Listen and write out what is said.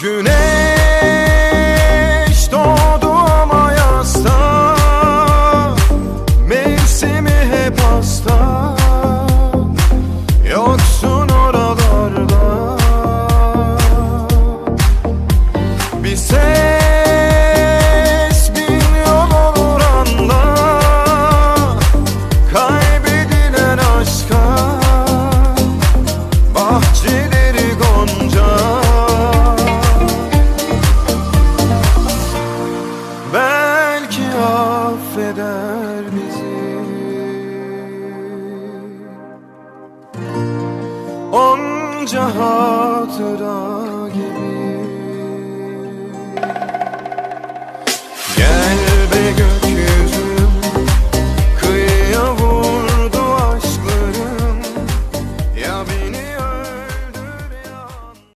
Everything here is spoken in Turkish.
Güneş doğdu ama yasta. Mevsimi hep hasta. Yoksun oralarda. Bir ses affeder bizi. Onca hatıra